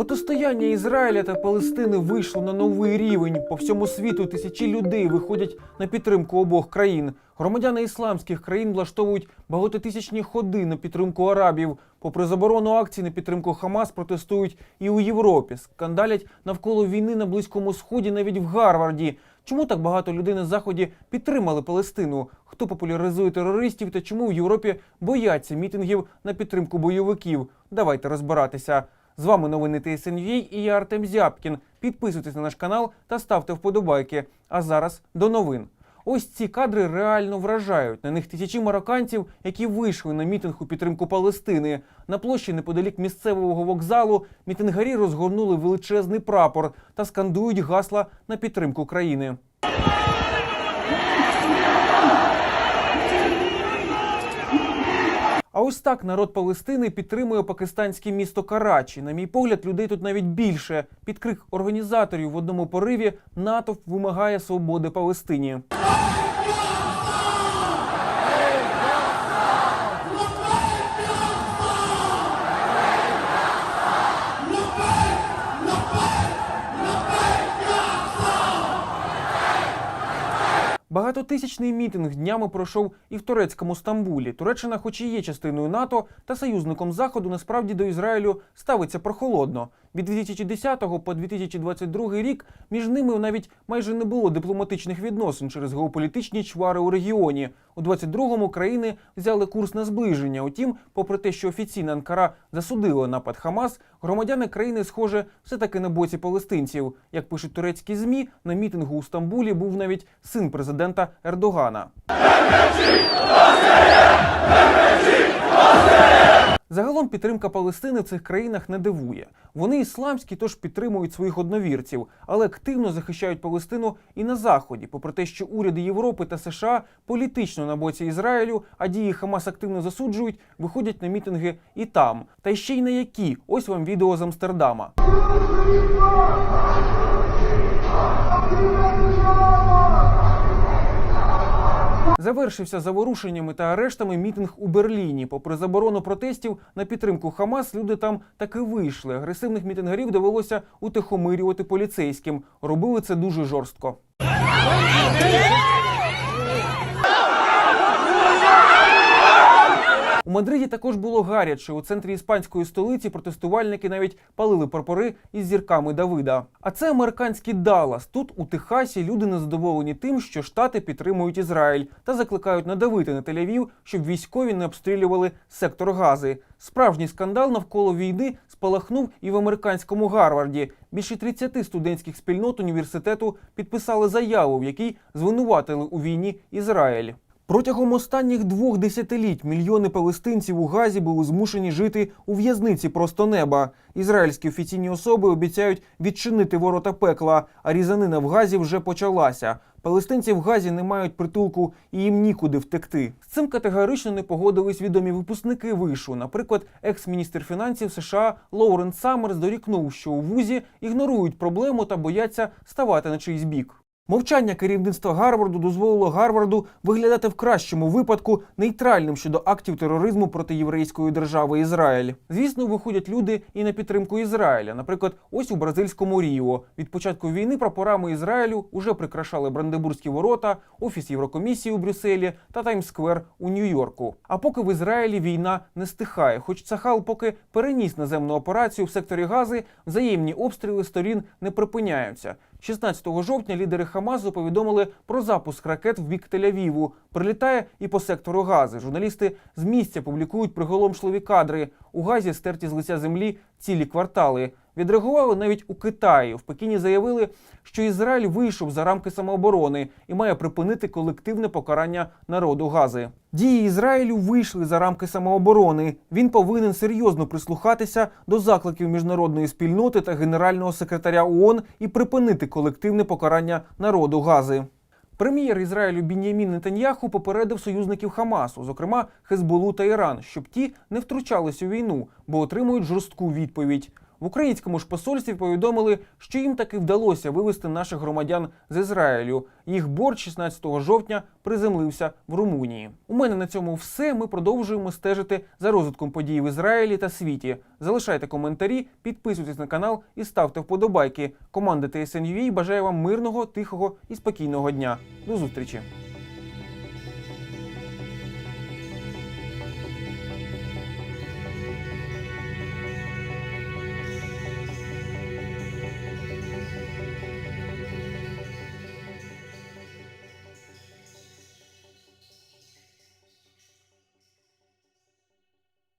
Протистояння Ізраїля та Палестини вийшло на новий рівень. По всьому світу тисячі людей виходять на підтримку обох країн. Громадяни ісламських країн влаштовують багатотисячні ходи на підтримку арабів. Попри заборону акцій на підтримку Хамас, протестують і у Європі. Скандалять навколо війни на Близькому Сході, навіть в Гарварді. Чому так багато людей на заході підтримали Палестину? Хто популяризує терористів та чому в Європі бояться мітингів на підтримку бойовиків? Давайте розбиратися. З вами новини ТСНВ і я Артем Зябкін. Підписуйтесь на наш канал та ставте вподобайки. А зараз до новин. Ось ці кадри реально вражають. На них тисячі марокканців, які вийшли на мітинг у підтримку Палестини. На площі неподалік місцевого вокзалу мітингарі розгорнули величезний прапор та скандують гасла на підтримку країни. А ось так народ Палестини підтримує пакистанське місто Карачі. На мій погляд, людей тут навіть більше. Під крик організаторів в одному пориві натовп вимагає свободи Палестині. Багатотисячний мітинг днями пройшов і в турецькому Стамбулі. Туреччина, хоч і є частиною НАТО та союзником Заходу, насправді до Ізраїлю ставиться прохолодно. Від 2010 по 2022 рік між ними навіть майже не було дипломатичних відносин через геополітичні чвари у регіоні. У 22-му країни взяли курс на зближення. Утім, попри те, що офіційна Анкара засудила напад Хамас, громадяни країни, схоже, все таки на боці палестинців. Як пишуть турецькі змі, на мітингу у Стамбулі був навіть син президента Ердогана. Загалом підтримка Палестини в цих країнах не дивує. Вони ісламські, тож підтримують своїх одновірців, але активно захищають Палестину і на заході, попри те, що уряди Європи та США політично на боці Ізраїлю, а дії Хамас активно засуджують, виходять на мітинги і там. Та ще й на які. Ось вам відео з Амстердама. Завершився заворушеннями та арештами мітинг у Берліні. Попри заборону протестів на підтримку Хамас, люди там таки вийшли. Агресивних мітингарів довелося утихомирювати поліцейським. Робили це дуже жорстко. У Мадриді також було гаряче. У центрі іспанської столиці протестувальники навіть палили прапори із зірками Давида. А це американський Даллас. Тут у Техасі люди незадоволені тим, що штати підтримують Ізраїль та закликають надавити на Тель-Авів, щоб військові не обстрілювали сектор Гази. Справжній скандал навколо війни спалахнув і в американському Гарварді. Більше 30 студентських спільнот університету підписали заяву, в якій звинуватили у війні Ізраїль. Протягом останніх двох десятиліть мільйони палестинців у Газі були змушені жити у в'язниці просто неба. Ізраїльські офіційні особи обіцяють відчинити ворота пекла, а різанина в Газі вже почалася. Палестинці в Газі не мають притулку і їм нікуди втекти. З цим категорично не погодились відомі випускники вишу. Наприклад, екс-міністр фінансів США Лоуренс Саммерс дорікнув, що у вузі ігнорують проблему та бояться ставати на чийсь бік. Мовчання керівництва Гарварду дозволило Гарварду виглядати в кращому випадку нейтральним щодо актів тероризму проти єврейської держави Ізраїль. Звісно, виходять люди і на підтримку Ізраїля. Наприклад, ось у бразильському Ріо. Від початку війни прапорами Ізраїлю уже прикрашали Брандебурзькі ворота, офіс Єврокомісії у Брюсселі та Таймс-сквер у Нью-Йорку. А поки в Ізраїлі війна не стихає, хоч Цахал поки переніс наземну операцію в секторі Гази, взаємні обстріли сторін не припиняються. 16 жовтня лідери Хамазу повідомили про запуск ракет в бік Тель-Авіву. Прилітає і по сектору Гази. Журналісти з місця публікують приголомшливі кадри. У Газі стерті з лиця землі цілі квартали. Відреагували навіть у Китаї. В Пекіні заявили, що Ізраїль вийшов за рамки самооборони і має припинити колективне покарання народу Гази. Дії Ізраїлю вийшли за рамки самооборони. Він повинен серйозно прислухатися до закликів міжнародної спільноти та генерального секретаря ООН і припинити колективне покарання народу Гази. Прем'єр Ізраїлю Бін'ямін Нетаньяху попередив союзників Хамасу, зокрема Хезболу та Іран, щоб ті не втручались у війну, бо отримують жорстку відповідь. В українському ж посольстві повідомили, що їм таки вдалося вивезти наших громадян з Ізраїлю. Їх борт 16 жовтня приземлився в Румунії. У мене на цьому все. Ми продовжуємо стежити за розвитком подій в Ізраїлі та світі. Залишайте коментарі, підписуйтесь на канал і ставте вподобайки. Команда TSN.ua бажає вам мирного, тихого і спокійного дня. До зустрічі!